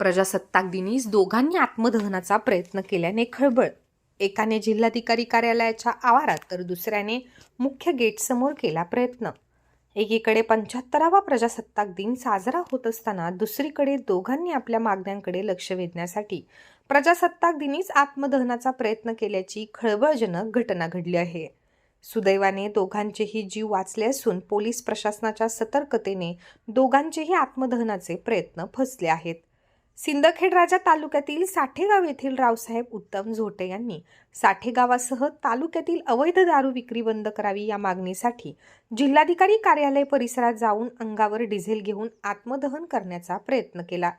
प्रजासत्ताक दिनीच दोघांनी आत्मदहनाचा प्रयत्न केल्याने खळबळ. एकाने जिल्हाधिकारी कार्यालयाच्या आवारात तर दुसऱ्याने मुख्य गेट समोर केला प्रयत्न. एकीकडे पंच्याहत्तरावा प्रजासत्ताक दिन साजरा होत असताना दुसरीकडे दोघांनी आपल्या मागण्यांकडे लक्ष वेधण्यासाठी प्रजासत्ताक दिनीच आत्मदहनाचा प्रयत्न केल्याची खळबळजनक घटना घडली आहे. सुदैवाने दोघांचेही जीव वाचले असून पोलीस प्रशासनाच्या सतर्कतेने दोघांचेही आत्मदहनाचे प्रयत्न फसले आहेत. सिंदखेड राजा तालुक्यातील साठेगाव येथील रावसाहेब उत्तम झोटे यांनी साठेगावासह तालुक्यातील अवैध दारू विक्री बंद करावी या मागणीसाठी जिल्हाधिकारी कार्यालय परिसरात जाऊन अंगावर डिझेल घेऊन आत्मदहन करण्याचा प्रयत्न केला.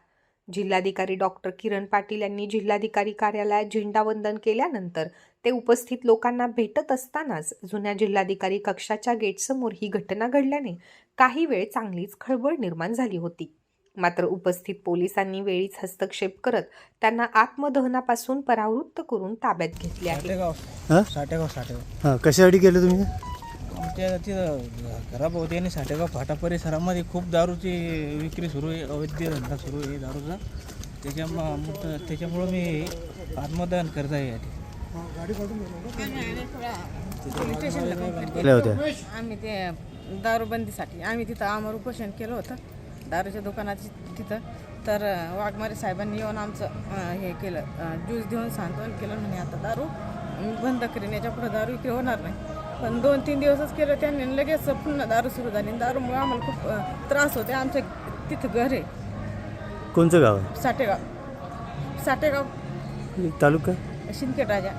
जिल्हाधिकारी डॉक्टर किरण पाटील यांनी जिल्हाधिकारी कार्यालयात झेंडावंदन केल्यानंतर ते उपस्थित लोकांना भेटत असतानाच जुन्या जिल्हाधिकारी कक्षाच्या गेटसमोर ही घटना घडल्याने काही वेळ चांगलीच खळबळ निर्माण झाली होती. मात्र उपस्थित पोलिसांनी वेळीच हस्तक्षेप करत त्यांना आत्मदहनापासून परावृत्त करून ताब्यात घेतले आहे. साठेगाव. हां? साठेगाव साठेगाव. हां कशासाठी केलं तुम्ही? आमच्या तिथं घराभोवती आणि साठेगाव फाटा परिसरामध्ये खूप दारूची विक्री सुरू आहे अवैध धंदा सुरू आहे दारूचा. त्याच्यामुळं त्याच्यामुळं मी आत्मदान करत आहे याठी केल्या होत्या. आम्ही ते दारूबंदीसाठी आम्ही तिथं आमर उपोषण केलं होतं दारूच्या दुकानाची तिथं. तर वाघमारे साहेबांनी येऊन आमचं हे केलं ज्यूस देऊन सांत्वन केलं म्हणे आता दारू बंद करीन याच्यापुढे दारू विक्री होणार नाही. पण दोन तीन दिवसच केलं त्यांनी लगेच पुन्हा दारू सुरू झाली. दारूमुळे आम्हाला खूप त्रास होते आमच्या तिथं घर आहे. कोणचं गाव आहे? साठेगाव. साठेगाव. तालुका? शिंदखेड राजा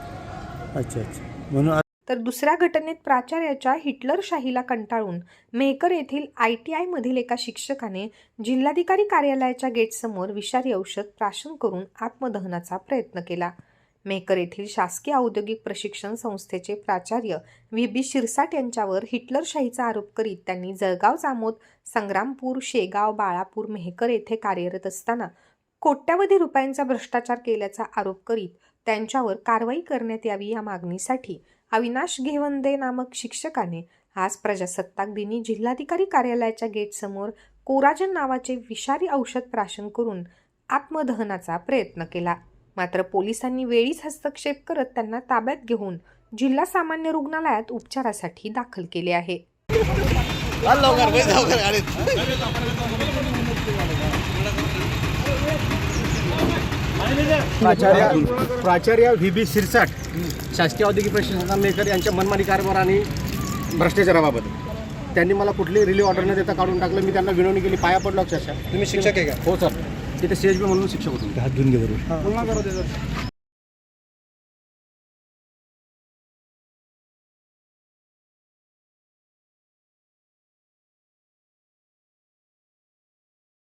अच्छा अच्छा. म्हणून तर दुसऱ्या घटनेत प्राचार्याच्या हिटलरशाहीला कंटाळून मेहकर येथील आय टी आयमधील एका शिक्षकाने जिल्हाधिकारी कार्यालयाच्या गेटसमोर विषारी औषध प्राशन करून आत्मदहनाचा प्रयत्न केला. मेहकर येथील शासकीय औद्योगिक प्रशिक्षण संस्थेचे प्राचार्य व्ही. बी. शिरसाट यांच्यावर हिटलरशाहीचा आरोप करीत त्यांनी जळगाव जामोद संग्रामपूर शेगाव बाळापूर मेहकर येथे कार्यरत असताना कोट्यावधी रुपयांचा भ्रष्टाचार केल्याचा आरोप करीत त्यांच्यावर कारवाई करण्यात यावी या मागणीसाठी अविनाश घेवंदे नामक शिक्षकाने आज प्रजासत्ताक दिनी जिल्हाधिकारी कार्यालयाच्या गेटसमोर कोराजन नावाचे विषारी औषध प्राशन करून आत्मदहनाचा प्रयत्न केला. मात्र पोलिसांनी वेळीच हस्तक्षेप करत त्यांना ताब्यात घेऊन जिल्हा सामान्य रुग्णालयात उपचारासाठी दाखल केले आहे. प्राचार्य प्राचार्य व्ही बी शिरसाट शासकीय औद्योगिक प्रशिक्षण मेकर यांच्या मनमानी कारभार आणि भ्रष्टाचाराबाबत. त्यांनी मला कुठली रिलीव ऑर्डर न देता काढून टाकलं. मी त्यांना विनवणी केली पाया पडलो अक्षरशः. तुम्ही शिक्षक आहे का? हो सर. तिथे सी एच बी म्हणून शिक्षक होतो. हात धुवून घे बरोबर पुन्हा करू दे